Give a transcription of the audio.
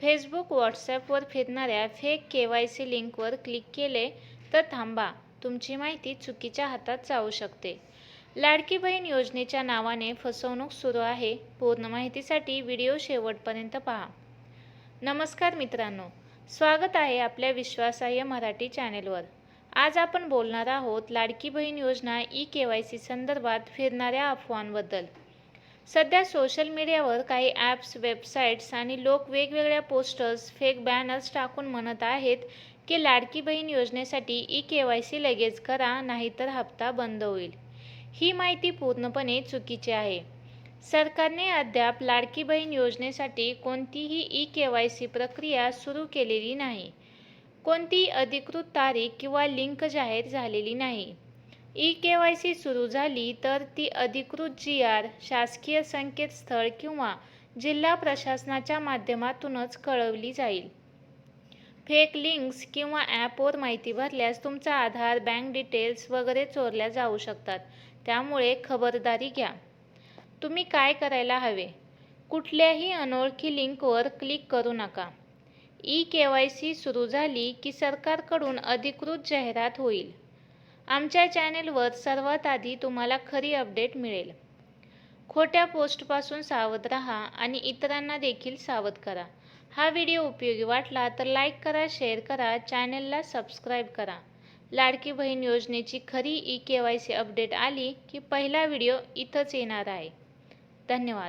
Facebook व्हॉट्सॲपवर फिरणाऱ्या fake K Y C लिंकवर क्लिक केले तर थांबा. तुमची माहिती चुकीच्या हातात जाऊ शकते. लाडकी बहीण योजनेच्या नावाने फसवणूक सुरू आहे. पूर्ण माहितीसाठी व्हिडिओ शेवटपर्यंत पहा. नमस्कार मित्रांनो. स्वागत आहे आपल्या विश्वासार्ह मराठी चॅनेलवर. आज आपण बोलणार आहोत लाडकी बहीण योजना ई के वाय सी संदर्भात फिरणाऱ्या अफवांबद्दल. सध्या सोशल मीडियावर काही ॲप्स वेबसाईट्स आणि लोक वेगवेगळ्या पोस्टर्स फेक बॅनर्स टाकून म्हणत आहेत की लाडकी बहीण योजनेसाठी ई के वाय सी लगेच करा नाहीतर हप्ता बंद होईल. ही माहिती पूर्णपणे चुकीची आहे. सरकारने अद्याप लाडकी बहीण योजनेसाठी कोणतीही ई के वाय सी प्रक्रिया सुरू केलेली नाही. कोणतीही अधिकृत तारीख किंवा लिंक जाहीर झालेली नाही. ई के वाय सी सुरू झाली तर ती अधिकृत जी आर शासकीय संकेतस्थळ किंवा जिल्हा प्रशासनाच्या माध्यमातूनच कळवली जाईल. फेक लिंक्स किंवा ॲपवर माहिती भरल्यास तुमचा आधार बँक डिटेल्स वगैरे चोरल्या जाऊ शकतात. त्यामुळे खबरदारी घ्या. तुम्ही काय करायला हवे? कुठल्याही अनोळखी लिंकवर क्लिक करू नका. ई के वाय सी सुरू झाली की सरकारकडून अधिकृत जाहिरात होईल. आमच्या चॅनेलवर सर्वात आधी तुम्हाला खरी अपडेट मिळेल. खोट्या पोस्टपासून सावध राहा आणि इतरांना देखील सावध करा. हा व्हिडिओ उपयोगी वाटला तर लाईक करा शेअर करा चॅनेलला सबस्क्राईब करा. लाडकी बहीण योजनेची खरी e K Y C update आली की पहिला व्हिडिओ इथंच येणार आहे. धन्यवाद.